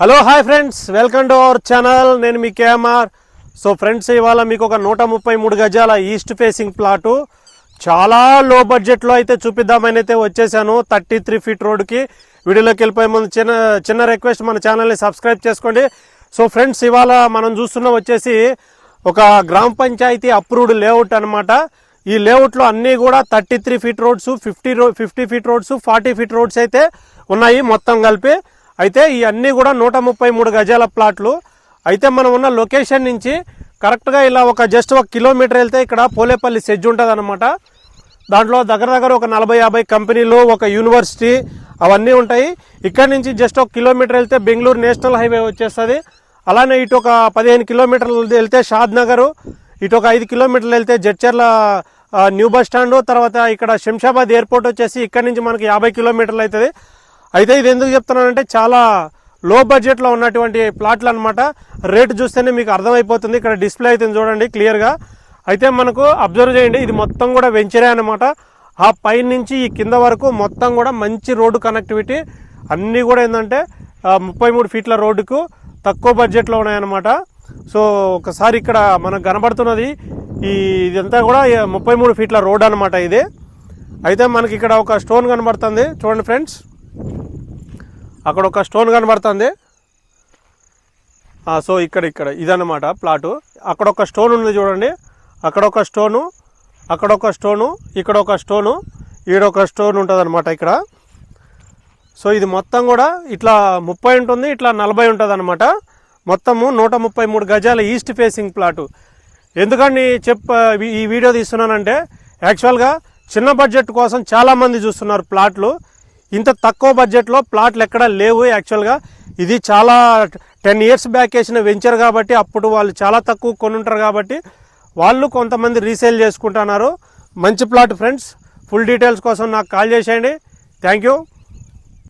Hello hi friends welcome to our channel నేను మీ KMR so friends ఇవాళ మీకు ఒక నూట ముప్పై మూడు గజాల ఈస్ట్ ఫేసింగ్ ప్లాటు చాలా లో బడ్జెట్లో అయితే చూపిద్దామని అయితే వచ్చేసాను. థర్టీ త్రీ ఫీట్ రోడ్కి వీడియోలోకి వెళ్ళిపోయే ముందు చిన్న చిన్న రిక్వెస్ట్ మన ఛానల్ని సబ్స్క్రైబ్ చేసుకోండి. సో ఫ్రెండ్స్ ఇవాళ మనం చూస్తున్న వచ్చేసి ఒక గ్రామ పంచాయతీ అప్రూవ్డ్ లేఅవుట్ అనమాట ఈ లేఅవుట్లో అన్నీ కూడా thirty three feet roads fifty row fifty feet roads forty feet roads అయితే ఉన్నాయి మొత్తం కలిపి. అయితే ఈ అన్నీ కూడా నూట ముప్పై మూడు గజాల ప్లాట్లు. అయితే మనం ఉన్న లొకేషన్ నుంచి కరెక్ట్గా ఇలా ఒక జస్ట్ ఒక కిలోమీటర్ వెళ్తే ఇక్కడ పోలేపల్లి సెజ్ ఉంటుంది అనమాట దాంట్లో దగ్గర దగ్గర ఒక నలభై యాభై కంపెనీలు ఒక యూనివర్సిటీ అవన్నీ ఉంటాయి. ఇక్కడ నుంచి జస్ట్ ఒక కిలోమీటర్ వెళ్తే బెంగళూరు నేషనల్ హైవే వచ్చేస్తుంది. అలానే ఇటు ఒక పదిహేను కిలోమీటర్లు వెళ్తే షాద్ నగరు ఇటు ఒక ఐదు కిలోమీటర్లు వెళ్తే జడ్చర్ల న్యూ బస్ స్టాండ్ తర్వాత ఇక్కడ శంషాబాద్ ఎయిర్పోర్ట్ వచ్చేసి ఇక్కడ నుంచి మనకి యాభై కిలోమీటర్లు అవుతుంది. అయితే ఇది ఎందుకు చెప్తున్నానంటే చాలా లో బడ్జెట్లో ఉన్నటువంటి ప్లాట్లు అనమాట రేటు చూస్తేనే మీకు అర్థమైపోతుంది. ఇక్కడ డిస్ప్లే అయితే చూడండి క్లియర్గా అయితే మనకు అబ్జర్వ్ చేయండి ఇది మొత్తం కూడా వెంచరే అనమాట ఆ పై నుంచి ఈ కింద వరకు మొత్తం కూడా మంచి రోడ్డు కనెక్టివిటీ అన్నీ కూడా ఏంటంటే ముప్పై మూడు ఫీట్ల రోడ్డుకు తక్కువ బడ్జెట్లో ఉన్నాయన్నమాట. సో ఒకసారి ఇక్కడ మనకు కనబడుతున్నది ఈ ఇదంతా కూడా ముప్పై మూడు ఫీట్ల రోడ్ అనమాట ఇది. అయితే మనకి ఇక్కడ ఒక స్టోన్ కనబడుతుంది. చూడండి ఫ్రెండ్స్ అక్కడ ఒక స్టోన్ కనబడుతుంది. సో ఇక్కడ ఇక్కడ ఇదన్నమాట ప్లాటు. అక్కడ ఒక స్టోన్ ఉంది చూడండి. అక్కడ ఒక స్టోను అక్కడ ఒక స్టోను ఇక్కడ ఒక స్టోను ఈడొక స్టోన్ ఉంటుంది అనమాట ఇక్కడ. సో ఇది మొత్తం కూడా ఇట్లా ముప్పై ఉంటుంది ఇట్లా నలభై ఉంటుంది అనమాట మొత్తము నూట ముప్పై మూడు గజాల ఈస్ట్ ఫేసింగ్ ప్లాటు. ఎందుకని చెప్ప ఈ వీడియో తీస్తున్నానంటే యాక్చువల్గా చిన్న బడ్జెట్ కోసం చాలామంది చూస్తున్నారు ప్లాట్లు. ఇంత తక్కువ బడ్జెట్లో ప్లాట్లు ఎక్కడ లేవు యాక్చువల్గా ఇది చాలా టెన్ ఇయర్స్ బ్యాక్ వేసిన వెంచర్ కాబట్టి అప్పుడు వాళ్ళు చాలా తక్కువ కొనుంటారు కాబట్టి వాళ్ళు కొంతమంది రీసేల్ చేసుకుంటున్నారు. మంచి ప్లాట్ ఫ్రెండ్స్ ఫుల్ డీటెయిల్స్ కోసం నాకు కాల్ చేసేయండి. Thank you